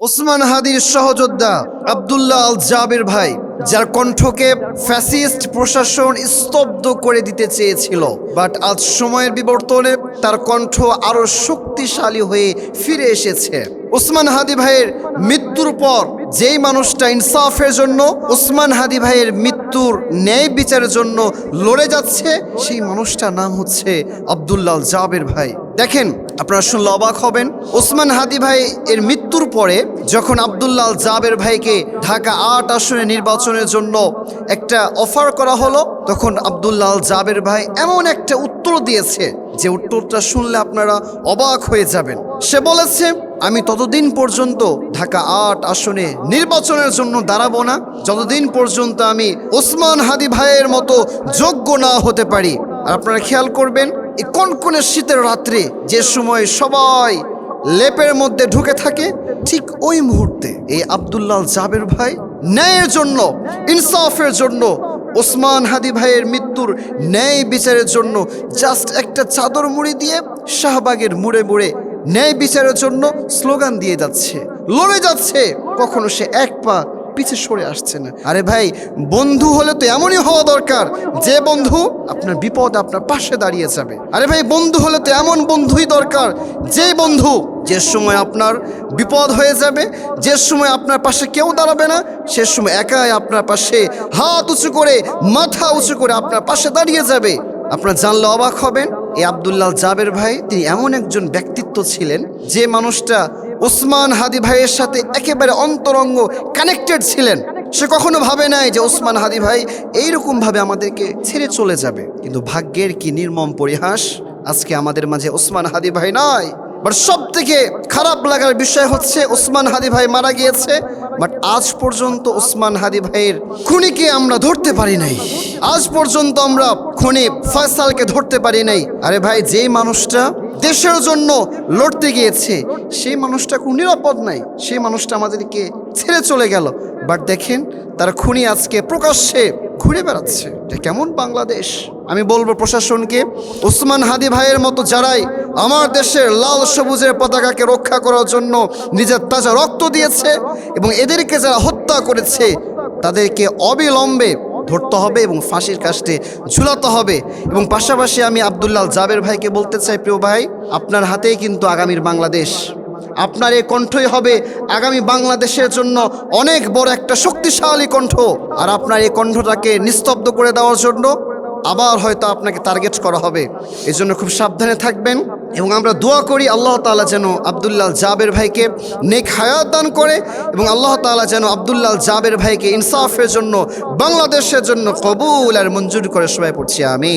ওসমান হাদির সহযোদ্ধা আবদুল্লাহ আল জাবের ভাই, যার কণ্ঠকে ফ্যাসিস্ট প্রশাসন স্তব্ধ করে দিতে চেয়েছিল। বাট আজ সময়ের বিবর্তনে তার কণ্ঠ আরও শক্তিশালী হয়ে ফিরে এসেছে। ওসমান হাদি ভাইয়ের মৃত্যুর পর যেই মানুষটা ইনসাফের জন্য ওসমান হাদি ভাইয়ের মৃত্যুর ন্যায় বিচারের জন্য লড়ে যাচ্ছে, সেই মানুষটার নাম হচ্ছে আব্দুল্লাহ জাবের ভাই। দেখেন, আপনারা শুনলে অবাক হবেন ওসমান হাদি ভাই এর মৃত্যুর পরে যখন আবদুল্লাহ আল জাবের ভাইকে ঢাকা আট আসনে নির্বাচনের জন্য একটা অফার করা হলো, তখন আবদুল্লাহ আল জাবের ভাই এমন একটা উত্তর দিয়েছে যে উত্তরটা শুনলে আপনারা অবাক হয়ে যাবেন। সে বলেছে, আমি ততদিন পর্যন্ত ঢাকা আট আসনে নির্বাচনের জন্য দাঁড়াবো না। যতদিন পর্যন্ত আমি ওসমান হাদি ভাইয়ের মতো যোগ্য না হতে পারি। আর আপনারা খেয়াল করবেন, এই কনকনে শীতের রাত্রে যে সময় সবাই লেপের মধ্যে ঢুকে থাকে, ঠিক ওই মুহূর্তে এই আবদুল্লাহ জাবের ভাই ন্যায়ের জন্য, ইনসাফের জন্য ওসমান হাদি ভাইয়ের মৃত্যুর ন্যায় বিচারের জন্য জাস্ট একটা চাদর মুড়ি দিয়ে শাহবাগের মুড়ে মুড়ে ন্যায় বিচারের জন্য স্লোগান দিয়ে যাচ্ছে। লড়ে যাচ্ছে। কখনো সে এক পা পিছে সরে আসছে না। আরে ভাই, বন্ধু হলে তো এমনই হওয়া দরকার। যে বন্ধু আপনার বিপদ আপনার পাশে দাঁড়িয়ে যাবে। আরে ভাই, বন্ধু হলে তো এমন বন্ধুই দরকার। যে বন্ধু, যে সময় আপনার বিপদ হয়ে যাবে, যে সময় আপনার পাশে কেউ দাঁড়াবে না, সে সময় একাই আপনার পাশে হাত উঁচু করে, মাথা উঁচু করে আপনার পাশে দাঁড়িয়ে যাবে। আপনার জানলে অবাক হবেন এই আবদুল্লাহ জাবের ভাই, তিনি এমন একজন ব্যক্তিত্ব ছিলেন, যে মানুষটা ওসমান হাদি ভাইয়ের সাথে একেবারে অন্তরঙ্গ কানেক্টেড ছিলেন। সে কখনো ভাবে নাই যে ওসমান হাদি ভাই এইরকম ভাবে আমাদেরকে ছেড়ে চলে যাবে। কিন্তু ভাগ্যের কি নির্মম পরিহাস, আজকে আমাদের মাঝে ওসমান হাদি ভাই নয় বাট সব থেকে খারাপ লাগার বিষয় হচ্ছে ওসমান হাদি ভাই মারা গিয়েছে বাট আজ পর্যন্ত ওসমান হাদি ভাইয়ের খুনিকে আমরা ধরতে পারি নাই। আজ পর্যন্ত আমরা খুনি ফয়সালকে ধরতে পারি নাই। আরে ভাই, যেই মানুষটা দেশের জন্য লড়তে গিয়েছে। সেই মানুষটা কোনো নিরাপদ নাই। সেই মানুষটা আমাদেরকে ছেড়ে চলে গেল। বাট দেখেন, তার খুনি আজকে প্রকাশ্যে ঘুরে বেড়াচ্ছে। এটা কেমন বাংলাদেশ? আমি বলব প্রশাসনকে, ওসমান হাদি ভাইয়ের মতো যারাই আমার দেশের লাল সবুজের পতাকাকে রক্ষা করার জন্য নিজের তাজা রক্ত দিয়েছে এবং এদেরকে যারা হত্যা করেছে, তাদেরকে অবিলম্বে ধরতে হবে এবং ফাঁসির কাস্টে ঝুলাতে হবে। এবং পাশাপাশি আমি আবদুল্লাহ জাবের ভাইকে বলতে চাই, প্রিয় ভাই, আপনার হাতেই কিন্তু আগামীর বাংলাদেশ। আপনার এই কণ্ঠই হবে আগামী বাংলাদেশের জন্য অনেক বড় একটা শক্তিশালী কণ্ঠ। আর আপনার এই কণ্ঠটাকে নিস্তব্ধ করে দেওয়ার জন্য আবার হয়তো আপনাকে টার্গেট করা হবে। এই জন্য খুব সাবধানে থাকবেন। এবং আমরা দোয়া করি আল্লাহ তালা যেন আবদুল্লাহ জাবের ভাইকে নেক হায়াত দান করে এবং আল্লাহ তালা যেন আবদুল্লাহ জাবের ভাইকে ইনসাফের জন্য বাংলাদেশের জন্য কবুল আর মঞ্জুর করে সবাই পড়ছি আমি